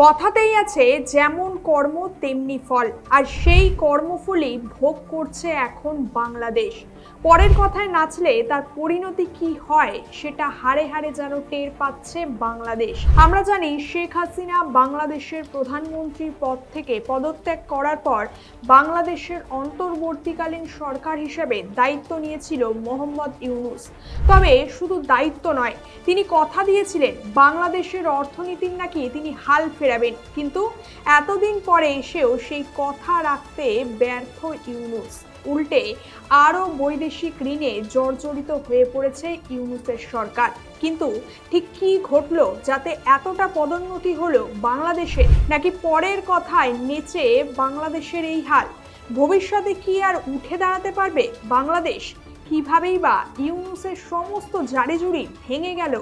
কথাতেই আছে যেমন কর্ম তেমনি ফল। আর সেই কর্মফলই ভোগ করছে এখন বাংলাদেশ। পরের কথায় নাচলে তার পরিণতি কি হয় সেটা হাড়ে হাড়ে যেন টের পাচ্ছে বাংলাদেশ। আমরা জানি শেখ হাসিনা বাংলাদেশের প্রধানমন্ত্রীর পদ থেকে পদত্যাগ করার পর বাংলাদেশের অন্তর্বর্তীকালীন সরকার হিসেবে দায়িত্ব নিয়েছিল মোহাম্মদ ইউনুস। তবে শুধু দায়িত্ব নয়, তিনি কথা দিয়েছিলেন, বাংলাদেশের অর্থনীতির নাকি তিনি হাল ফেরাবেন। কিন্তু এতদিন পরে এসেও সেই কথা রাখতে ব্যর্থ ইউনুস। উল্টে আরও বৈদেশিক ঋণে জর্জরিত হয়ে পড়েছে ইউনুসের সরকার। কিন্তু ঠিক কি ঘটলো যাতে এতটা পদোন্নতি হলো বাংলাদেশে নাকি পরের কথায় নেচে বাংলাদেশের এই হাল? ভবিষ্যতে কি আর উঠে দাঁড়াতে পারবে বাংলাদেশ? কিভাবেই বা ইউনুসের সমস্ত জারিজুরি ভেঙে গেল?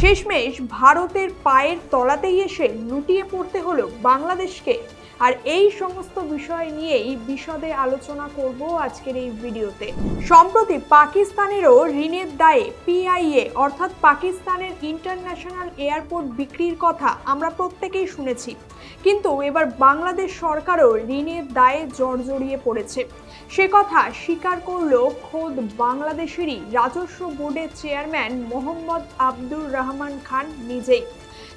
শেষমেশ ভারতের পায়ের তলাতেই এসে লুটিয়ে পড়তে হলো বাংলাদেশকে। আর এই সমস্ত বিষয় নিয়েই বিশদে আলোচনা করব আজকের এই ভিডিওতে। সম্প্রতি পাকিস্তানেরও ঋণের দায়ে পিআইএ অর্থাৎ পাকিস্তানের ইন্টারন্যাশনাল এয়ারপোর্ট বিক্রির কথা আমরা প্রত্যেকেই শুনেছি। কিন্তু এবার বাংলাদেশ সরকারও ঋণের দায়ে জর্জরিয়ে পড়েছে। সে কথা স্বীকার করল খোদ বাংলাদেশেরই রাজস্ব বোর্ডের চেয়ারম্যান মোহাম্মদ আব্দুর রহমান খান নিজেই।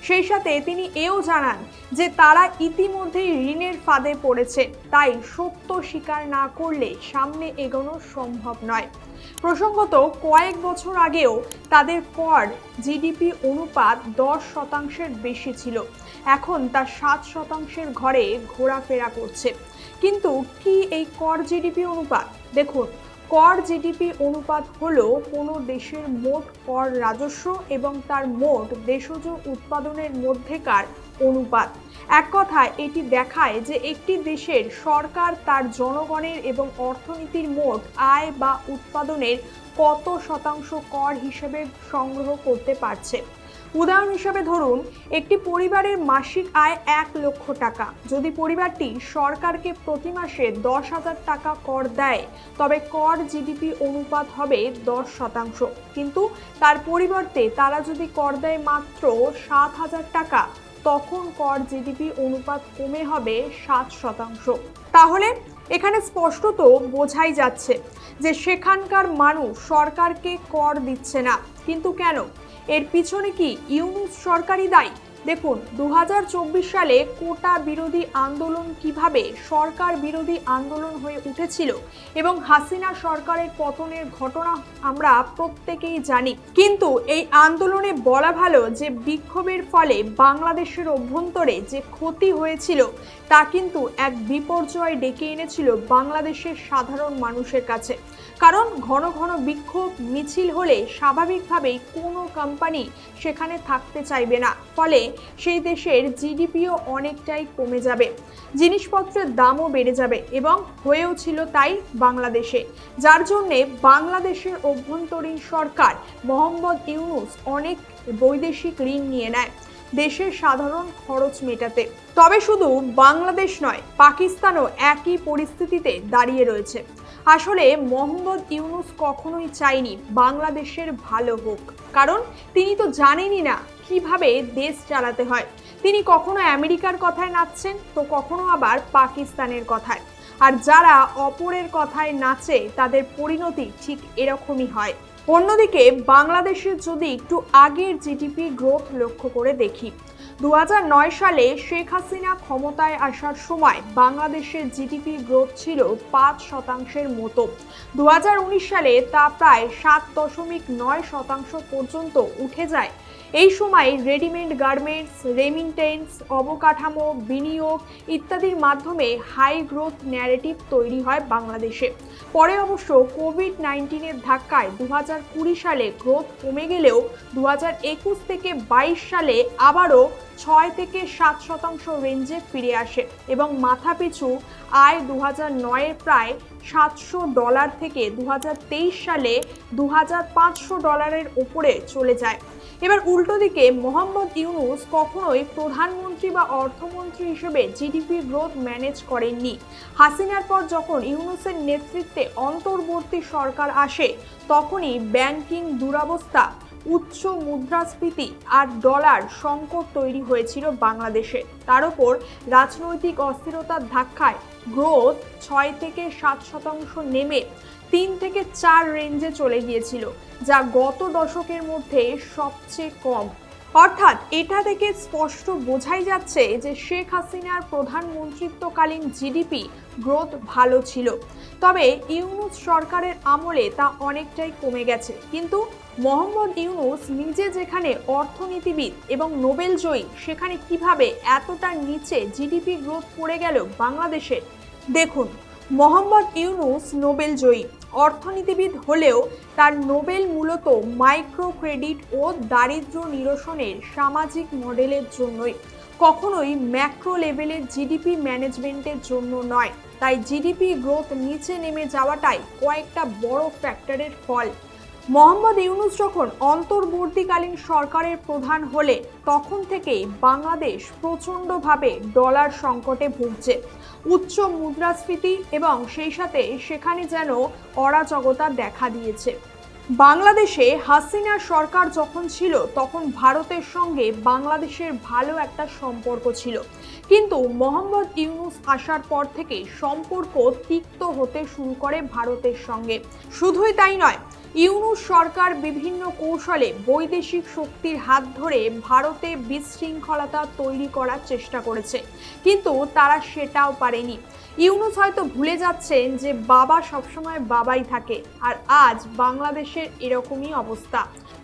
সেই সাথে তিনি এও জানান যে তারা ইতিমধ্যেই ঋণের ফাঁদে পড়েছে, তাই সত্য স্বীকার না করলে সামনে এগোনো সম্ভব নয়। প্রসঙ্গত, কয়েক বছর আগেও তাদের কর জিডিপি অনুপাত দশ শতাংশের বেশি ছিল। এখন তা সাত শতাংশের ঘরে ঘোরাফেরা করছে। কিন্তু কি এই কর জিডিপি অনুপাত? দেখুন কর জিডিপি অনুপাত হলো কোনো দেশের মোট কর রাজস্ব এবং তার মোট দেশজ উৎপাদনের মধ্যেকার অনুপাত। এক কথায় এটি দেখায় যে একটি দেশের সরকার তার জনগণের এবং অর্থনীতির মোট আয় বা উৎপাদনের কত শতাংশ কর হিসেবে সংগ্রহ করতে পারছে। উদাহরণ হিসাবে ধরুন, একটি পরিবারের মাসিক আয় এক লক্ষ টাকা। যদি পরিবারটি সরকারকে প্রতি মাসে দশ হাজার টাকা কর দেয়, তবে কর জিডিপি অনুপাত হবে দশ শতাংশ। কিন্তু তার পরিবর্তে তারা যদি কর দেয় মাত্র সাত হাজার টাকা, তখন কর জিডিপি অনুপাত কমে হবে সাত শতাংশ। তাহলে এখানে স্পষ্টত বোঝাই যাচ্ছে যে সেখানকার মানুষ সরকারকে কর দিচ্ছে না। কিন্তু কেন? এর পিছনে কি ইউনুস সরকারই দায়ী? দেখুন দু হাজার চব্বিশ সালে কোটা বিরোধী আন্দোলন কীভাবে সরকার বিরোধী আন্দোলন হয়ে উঠেছিল এবং হাসিনা সরকারের পতনের ঘটনা আমরা প্রত্যেকেই জানি। কিন্তু এই আন্দোলনে বলা ভালো যে বিক্ষোভের ফলে বাংলাদেশের অভ্যন্তরে যে ক্ষতি হয়েছিল, তা কিন্তু এক বিপর্যয় ডেকে এনেছিল বাংলাদেশের সাধারণ মানুষের কাছে। কারণ ঘন ঘন বিক্ষোভ, মিছিল হলে স্বাভাবিকভাবেই কোনো কোম্পানি সেখানে থাকতে চাইবে না। ফলে সেই দেশের জিডিপিও অনেকটাই কমে যাবে। জিনিসপত্রের দামও বেড়ে যাবে এবং হয়েও ছিল তাই বাংলাদেশে। যার জন্যে বাংলাদেশের অভ্যন্তরীণ সরকার মোহাম্মদ ইউনুস অনেক বৈদেশিক ঋণ নিয়ে নেয়। দেশের সাধারণ খরচ মেটাতে। তবে শুধু বাংলাদেশ নয়, পাকিস্তানও একই পরিস্থিতিতে দাঁড়িয়ে রয়েছে। আসলে মোহাম্মদ ইউনুস কখনোই চাইনি বাংলাদেশের ভালো হোক। কারণ তিনি তো জানেনই না কীভাবে দেশ চালাতে হয়। তিনি কখনো আমেরিকার কথায় নাচছেন, তো কখনো আবার পাকিস্তানের কথায়। আর যারা অপরের কথায় নাচে, তাদের পরিণতি ঠিক এরকমই হয়। অন্যদিকে, বাংলাদেশে যদি একটু আগের জিডিপি গ্রোথ লক্ষ্য করে দেখি দু হাজার নয় সালে শেখ হাসিনা ক্ষমতায় আসার সময় বাংলাদেশের জিডিপি গ্রোথ ছিল পাঁচ শতাংশের মতো। দু হাজার উনিশ সালে তা প্রায় সাত দশমিক নয় শতাংশ পর্যন্ত উঠে যায়। এই সময় রেডিমেড গার্মেন্টস, রেমিনটেন্স, অবকাঠামো, বিনিয়োগ ইত্যাদির মাধ্যমে হাই গ্রোথ ন্যারেটিভ তৈরি হয় বাংলাদেশে। পরে অবশ্য কোভিড নাইন্টিনের ধাক্কায় দু সালে গ্রোথ কমে গেলেও দু থেকে বাইশ সালে আবারও ছয় থেকে সাত শতাংশ রেঞ্জে ফিরে আসে এবং মাথাপিছু আয় দু হাজার নয়ের প্রায় সাতশো ডলার থেকে দু হাজার তেইশ সালে দু হাজার পাঁচশো ডলারের ওপরে চলে যায়। এবার উল্টো দিকে মোহাম্মদ ইউনুস কখনোই প্রধানমন্ত্রী বা অর্থমন্ত্রী হিসেবে জিডিপি গ্রোথ ম্যানেজ করেননি। হাসিনার পর যখন ইউনুসের নেতৃত্বে অন্তর্বর্তী সরকার আসে, তখনই ব্যাংকিং দুরবস্থা উচ্চ মুদ্রাস্ফীতি আর ডলার সংকট তৈরি হয়েছিল বাংলাদেশে। তার ওপর রাজনৈতিক অস্থিরতার ধাক্কায় গ্রোথ ছয় থেকে সাত শতাংশ নেমে তিন থেকে চার রেঞ্জে চলে গিয়েছিল, যা গত দশকের মধ্যে সবচেয়ে কম। অর্থাৎ এটা থেকে স্পষ্ট বোঝাই যাচ্ছে যে শেখ হাসিনার প্রধানমন্ত্রিত্বকালীন জিডিপি গ্রোথ ভালো ছিল। তবে ইউনুস সরকারের আমলে তা অনেকটাই কমে গেছে। কিন্তু মোহাম্মদ ইউনুস নিজে যেখানে অর্থনীতিবিদ এবং নোবেল জয়ী, সেখানে কীভাবে এতটা নিচে জিডিপি গ্রোথ পড়ে গেল বাংলাদেশে? দেখুন, মোহাম্মদ ইউনুস নোবেল জয়ী। অর্থনীতিবিদ হলেও তার নোবেল মূলত মাইক্রো ক্রেডিট ও দারিদ্র নিরসনের সামাজিক মডেলের জন্যই। কখনোই ম্যাক্রো লেভেলের জিডিপি ম্যানেজমেন্টের জন্য নয়। তাই জিডিপি গ্রোথ নিচে নেমে যাওয়াটাই কয়েকটা বড় ফ্যাক্টরের ফল। মোহাম্মদ ইউনুস যখন অন্তর্বর্তীকালীন সরকারের প্রধান হলে, তখন থেকেই বাংলাদেশ প্রচণ্ডভাবে ডলার সংকটে ভুগছে। উচ্চ মুদ্রাস্ফীতি এবং সেই সাথে সেখানে যেন অরাজকতা দেখা দিয়েছে। বাংলাদেশে হাসিনা সরকার যখন ছিল, তখন ভারতের সঙ্গে বাংলাদেশের ভালো একটা সম্পর্ক ছিল। কিন্তু মোহাম্মদ ইউনুস আসার পর থেকে সম্পর্ক তিক্ত হতে শুরু করে ভারতের সঙ্গে। শুধুই তাই নয় ইউনুস সরকার বিভিন্ন কৌশলে বৈদেশিক শক্তির হাত ধরে ভারতে বিশৃঙ্খলতা তৈরি করার চেষ্টা করেছে। কিন্তু তারা সেটাও পারেনি। ইউনুস হয়তো ভুলে যাচ্ছেন যে বাবা সবসময় বাবাই থাকে আর আজ বাংলাদেশের এরকমই অবস্থা।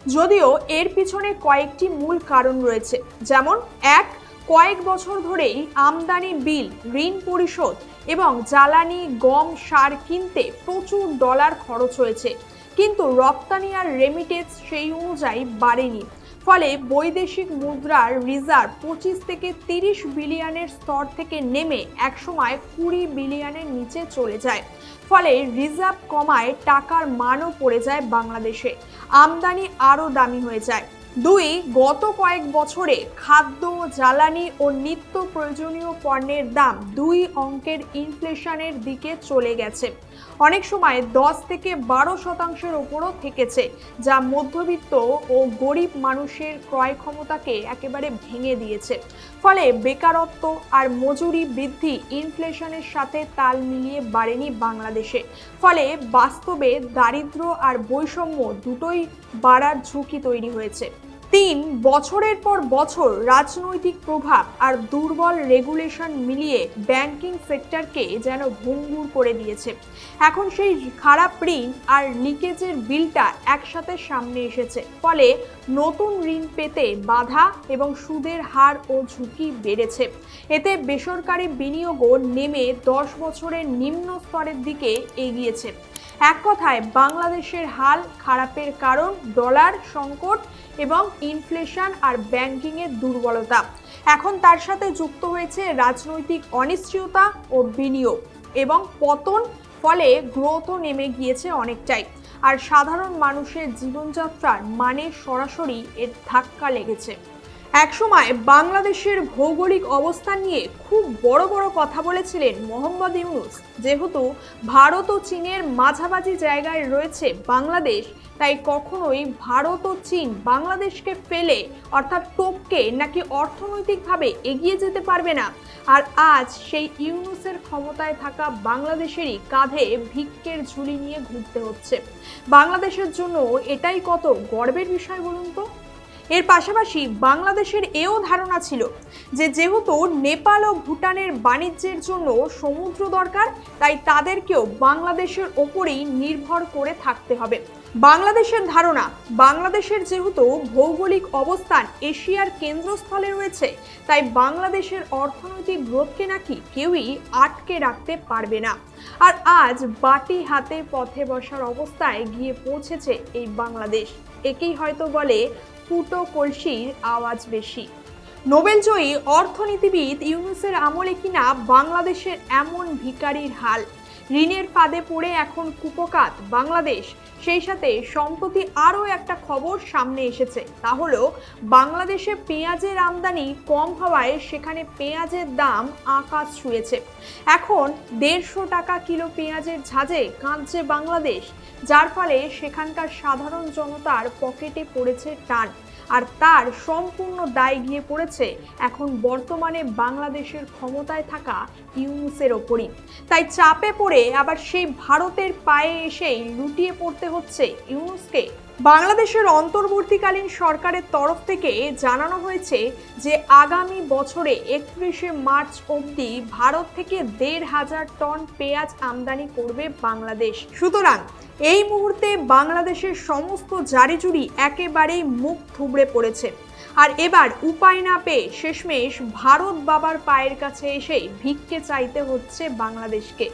যদিও এর পিছনে কয়েকটি মূল কারণ রয়েছে। যেমন, এক, কয়েক বছর ধরেই আমদানি বিল, ঋণ পরিশোধ এবং জ্বালানি, গম, সার কিনতে প্রচুর ডলার খরচ হয়েছে। কিন্তু রপ্তানি আর রেমিটেন্স সেই অনুযায়ী বাড়েনি। ফলে বৈদেশিক মুদ্রার রিজার্ভ পঁচিশ থেকে তিরিশ বিলিয়নের স্তর থেকে নেমে একসময় কুড়ি বিলিয়নের নিচে চলে যায়। ফলে রিজার্ভ কমায়, টাকার মানও পড়ে যায় বাংলাদেশে। আমদানি আরও দামি হয়ে যায়। দুই, গত কয়েক বছরে খাদ্য, জ্বালানি ও নিত্য প্রয়োজনীয় পণ্যের দাম দুই অঙ্কের ইনফ্লেশনের দিকে চলে গেছে। অনেক সময় দশ থেকে বারো শতাংশের ওপরও থেকেছে, যা মধ্যবিত্ত ও গরিব মানুষের ক্রয় ক্ষমতাকে একেবারে ভেঙে দিয়েছে। ফলে বেকারত্ব আর মজুরি বৃদ্ধি ইনফ্লেশনের সাথে তাল মিলিয়ে বাড়েনি বাংলাদেশে। ফলে বাস্তবে দারিদ্র আর বৈষম্য দুটোই বাড়ার ঝুঁকি তৈরি হয়েছে। তিন বছরের পর বছর রাজনৈতিক প্রভাব আর দুর্বল রেগুলেশন মিলিয়ে ব্যাংকিং সেক্টরকে যেন ভঙ্গুর করে দিয়েছে। এখন সেই খারাপ ঋণ আর লিকেজের বিলটা একসাথে সামনে এসেছে। ফলে নতুন ঋণ পেতে বাধা এবং সুদের হার ও ঝুঁকি বেড়েছে। এতে বেসরকারি বিনিয়োগও নেমে দশ বছরের নিম্ন স্তরের দিকে এগিয়েছে। এক কথায়, বাংলাদেশের হাল খারাপের কারণ ডলার সংকট এবং ইনফ্লেশন আর ব্যাংকিংয়ের দুর্বলতা। এখন তার সাথে যুক্ত হয়েছে রাজনৈতিক অনিশ্চয়তা ও বিনিয়োগ এবং পতন ফলে গ্রোথও নেমে গিয়েছে অনেকটাই। আর সাধারণ মানুষের জীবনযাত্রার মানে সরাসরি এর ধাক্কা লেগেছে। একসময় বাংলাদেশের ভৌগোলিক অবস্থান নিয়ে খুব বড় বড় কথা বলেছিলেন মোহাম্মদ ইউনুস। যেহেতু ভারত ও চীনের মাঝামাঝি জায়গায় রয়েছে বাংলাদেশ, তাই কখনোই ভারত ও চীন বাংলাদেশকে ফেলে, অর্থাৎ টোপকে নাকি অর্থনৈতিকভাবে এগিয়ে যেতে পারবে না। আর আজ সেই ইউনুসের ক্ষমতায় থাকা বাংলাদেশেরই কাঁধে ভিক্ষের ঝুলি নিয়ে ঘুরতে হচ্ছে। বাংলাদেশের জন্য এটাই কত গর্বের বিষয় বলুন তো? এর পাশাপাশি বাংলাদেশের এও ধারণা ছিল যে যেহেতু নেপাল ও ভুটানের বাণিজ্যের জন্য সমুদ্র দরকার, তাই তাদেরকেও বাংলাদেশের ওপরেই নির্ভর করে থাকতে হবে। বাংলাদেশের ধারণা, বাংলাদেশের যেহেতু ভৌগোলিক অবস্থান এশিয়ার কেন্দ্রস্থলে রয়েছে, তাই বাংলাদেশের অর্থনৈতিক গ্রোথকে নাকি কেউই আটকে রাখতে পারবে না। আর আজ বাটি হাতে পথে বসার অবস্থায় গিয়ে পৌঁছেছে এই বাংলাদেশ। একেই হয়তো বলে ফুটো কলসির আওয়াজ বেশি। নোবেলজয়ী অর্থনীতিবিদ ইউনুসের আমলে কিনা বাংলাদেশের এমন ভিকারির হাল? ঋণের ফাঁদে পড়ে এখন কুপকাত বাংলাদেশ। সেই সাথে সম্প্রতি আরও একটা খবর সামনে এসেছে। তা হলো, বাংলাদেশে পেঁয়াজের আমদানি কম হওয়ায় সেখানে পেঁয়াজের দাম আকাশ ছুঁয়েছে। এখন দেড়শো টাকা কিলো পেঁয়াজের ঝাঁজে কাঁদছে বাংলাদেশ, যার ফলে সেখানকার সাধারণ জনতার পকেটে পড়েছে টান। আর তার সম্পূর্ণ দায় গিয়ে পড়েছে এখন বর্তমানে বাংলাদেশের ক্ষমতায় থাকা ইউনুসের ওপরই। তাই চাপে পড়ে আবার সেই ভারতের পায়ে এসেই লুটিয়ে পড়তে হচ্ছে ইউনুসকে। বাংলাদেশের অন্তর্বর্তীকালীন সরকারের তরফ থেকে জানানো হয়েছে যে আগামী বছরে একত্রিশে মার্চ অবধি ভারত থেকে দেড় হাজার টন পেঁয়াজ আমদানি করবে বাংলাদেশ। সুতরাং এই মুহূর্তে বাংলাদেশের সমস্ত জারিজুরি একেবারেই মুখ থুবড়ে পড়েছে। আর এবার উপায় না পেয়ে শেষমেশ ভারত বাবার পায়ের কাছে এসেই ভিক্ষে চাইতে হচ্ছে বাংলাদেশকে।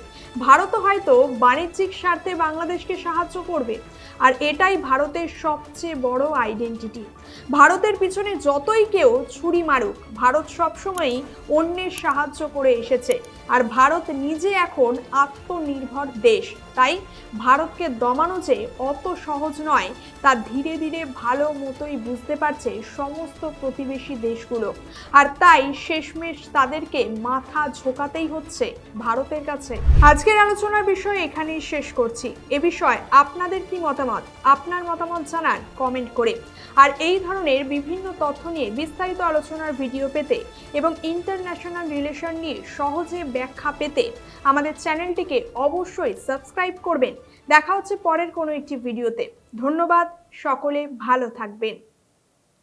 ভারতও হয়তো বাণিজ্যিক স্বার্থে বাংলাদেশকে সাহায্য করবে। আর এটাই ভারতের সবচেয়ে বড় আইডেন্টিটি ভারতের পিছনে যতই কেউ ছুরি মারুক, ভারত সবসময়ই অন্যের সাহায্য করে এসেছে। আর ভারত নিজে এখন আত্মনির্ভর দেশ। তাই ভারতকে দমানো যে অত সহজ নয়, তা ধীরে ধীরে ভালো মতোই বুঝতে পারছে সমস্ত প্রতিবেশী দেশগুলো। আর তাই শেষমেশ তাদেরকে মাথা ঝোকাতেই হচ্ছে ভারতের কাছে। আজকের আলোচনার বিষয় এখানেই শেষ করছি। এ বিষয়ে আপনাদের কি মতামত? আপনার মতামত জানান কমেন্ট করে। আর ধরনের বিভিন্ন তথ্য নিয়ে বিস্তারিত আলোচনার ভিডিও পেতে এবং ইন্টারন্যাশনাল রিলেশন নিয়ে সহজে ব্যাখ্যা পেতে আমাদের চ্যানেলটিকে অবশ্যই সাবস্ক্রাইব করবেন। দেখা হচ্ছে পরের কোনো একটি ভিডিওতে। ধন্যবাদ, সকলে ভালো থাকবেন।